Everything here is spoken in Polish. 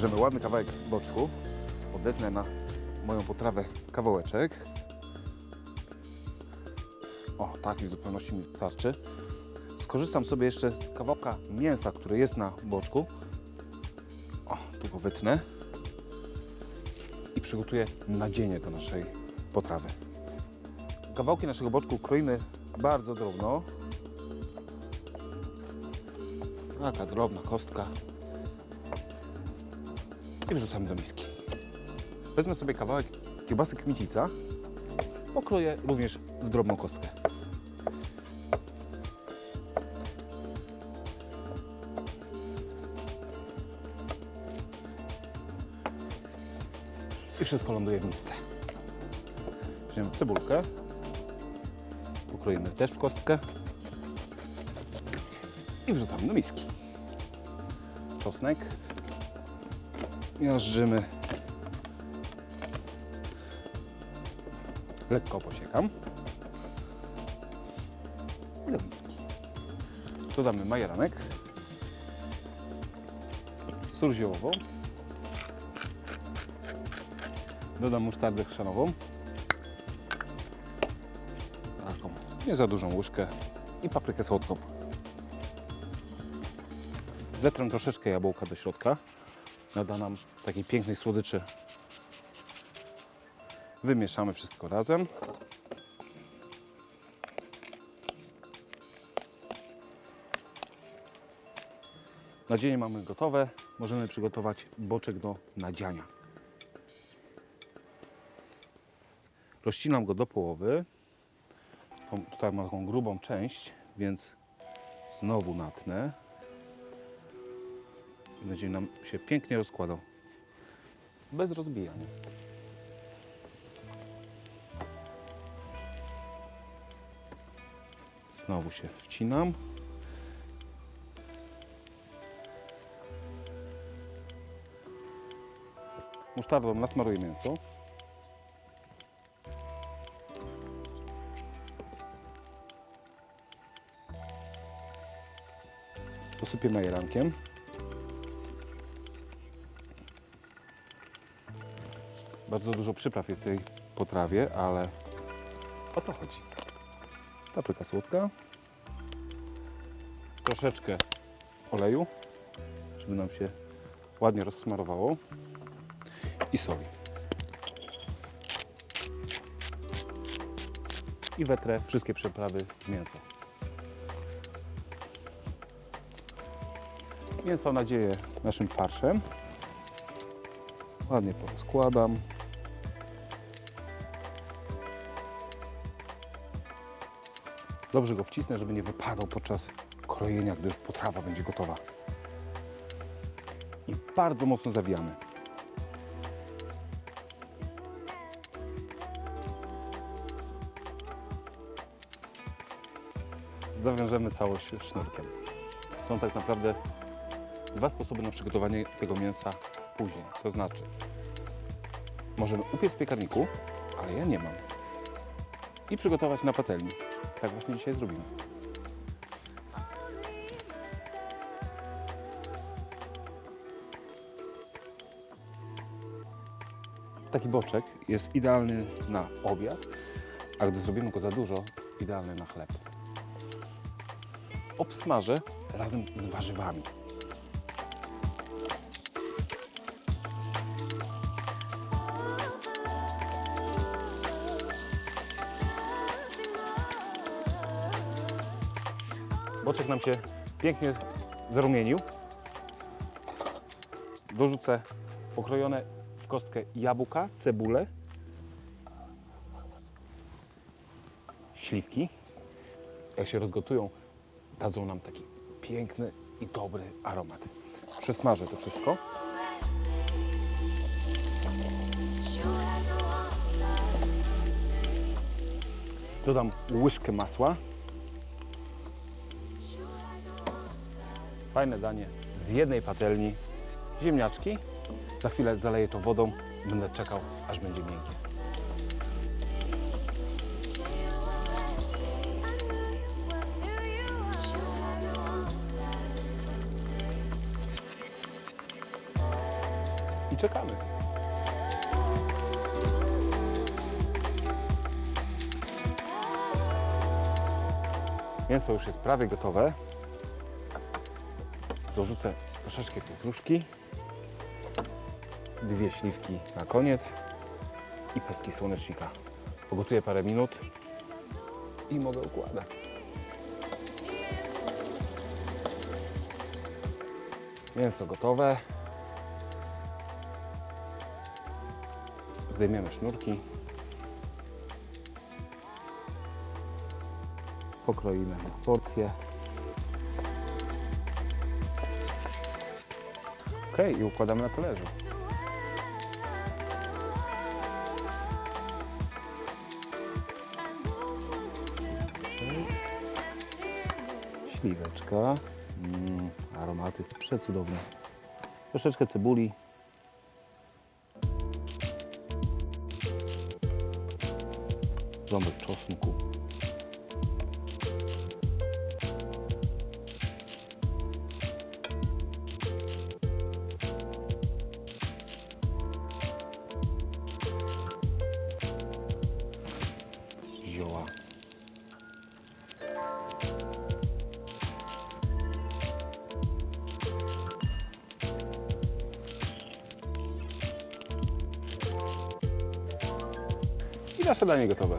Bierzemy ładny kawałek boczku, odetnę na moją potrawę kawałeczek. O, taki w zupełności mi starczy. Skorzystam sobie jeszcze z kawałka mięsa, które jest na boczku. O, tu go wytnę. I przygotuję nadzienie do naszej potrawy. Kawałki naszego boczku kroimy bardzo drobno. Taka drobna kostka. I wrzucamy do miski. Wezmę sobie kawałek kiełbasy kmicica. Pokroję również w drobną kostkę. I wszystko ląduje w misce. Weźmiemy cebulkę. Pokroimy też w kostkę. I wrzucamy do miski. Czosnek. Miażdżymy. Lekko posiekam. Do. Dodamy majeranek. Sól ziołową. Dodam musztardę chrzanową. Taką nie za dużą łyżkę i paprykę słodką. Zetrę troszeczkę jabłka do środka. Nada nam takiej pięknej słodyczy. Wymieszamy wszystko razem. Nadzienie mamy gotowe. Możemy przygotować boczek do nadziania. Rozcinam go do połowy. Tutaj ma taką grubą część, więc znowu natnę. Będzie nam się pięknie rozkładał. Bez rozbijania. Znowu się wcinam. Musztardą nasmaruję mięso. Posypię majerankiem. Bardzo dużo przypraw jest w tej potrawie, ale o to chodzi. Papryka słodka. Troszeczkę oleju, żeby nam się ładnie rozsmarowało. I soli. I wetrę wszystkie przyprawy w mięso. Mięso nadzieję naszym farszem. Ładnie porozkładam. Dobrze go wcisnę, żeby nie wypadał podczas krojenia, gdy już potrawa będzie gotowa. I bardzo mocno zawijamy. Zawiążemy całość sznurkiem. Są tak naprawdę dwa sposoby na przygotowanie tego mięsa później. To znaczy, możemy upiec w piekarniku, ale ja nie mam. I przygotować na patelni. Tak właśnie dzisiaj zrobimy. Taki boczek jest idealny na obiad, a gdy zrobimy go za dużo, idealny na chleb. Obsmażę razem z warzywami. Boczek nam się pięknie zarumienił. Dorzucę pokrojone w kostkę jabłka, cebulę, śliwki. Jak się rozgotują, dadzą nam taki piękny i dobry aromat. Przesmażę to wszystko. Dodam łyżkę masła. Fajne danie z jednej patelni. Ziemniaczki. Za chwilę zaleję to wodą. Będę czekał, aż będzie miękkie. czekamy. Mięso już jest prawie gotowe. Dorzucę troszeczkę pietruszki, dwie śliwki na koniec i pestki słonecznika. Pogotuję parę minut i mogę układać. Mięso gotowe. Zdejmiemy sznurki. Pokroimy na porcje. Ok, i układamy na talerzu. Śliweczka. Mm, aromaty przecudowne. Troszeczkę cebuli. Ząbek czosnku. śniadanie gotowe.